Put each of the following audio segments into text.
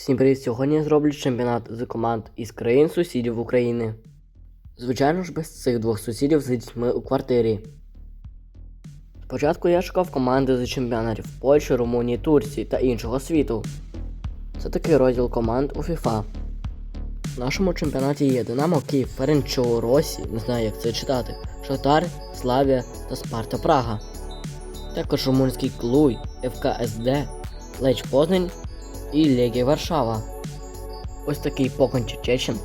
Всім привіт! Сьогодні я зроблю чемпіонат з команд із країн сусідів України. Звичайно ж, без цих двох сусідів з дітьми у квартирі. Спочатку я шукав команди з чемпіонатів Польщі, Румунії, Турції та іншого світу. Це такий розділ команд у FIFA. В нашому чемпіонаті є Динамо Київ, Ференчоу, Росі, не знаю як це читати, Шахтар, Славія та Спарта Прага. Також румунський Клуй, ФК СД, Леч Познань і Легія Варшава. Ось такий поконче Чечен.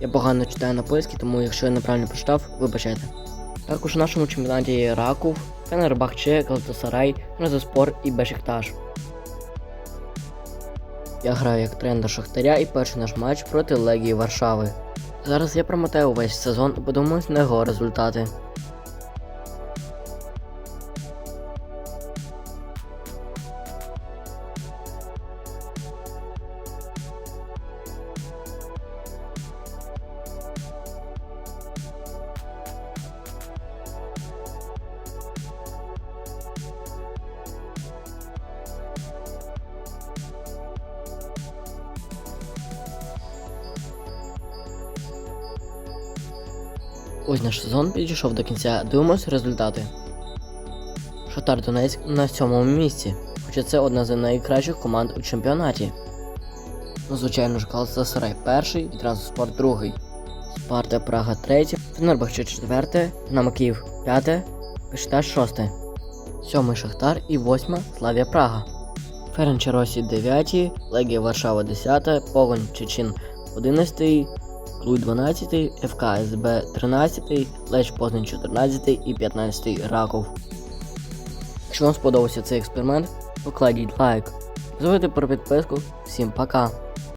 Я погано читаю на польській, тому якщо я неправильно прочитав, вибачайте. Також у нашому чемпіонаті є Раков, Фенербахче, Галатасарай, Разоспор і Бешикташ. Я граю як тренер Шахтаря і перший наш матч проти Легії Варшави. Зараз я промотаю увесь сезон і подивимось на його результати. Ось наш сезон підійшов до кінця, дивимось результати. Шахтар Донецьк на сьомому місці, хоча це одна з найкращих команд у чемпіонаті. Ну, звичайно ж, Калсасарай перший і Транспорт другий. Спарта Прага третє, Фенербахче четверте, Динамо Київ п'яте, Пешташ шосте, сьомий Шахтар і восьма Славія Прага. Ференчеросі дев'яті, Легія Варшава 10, Погонь Чечін 11, Луй 12, ФКСБ 13, Леч Познань 14 і 15 Раков. Якщо вам сподобався цей експеримент, покладіть лайк. Звуйте про підписку. Всім пока!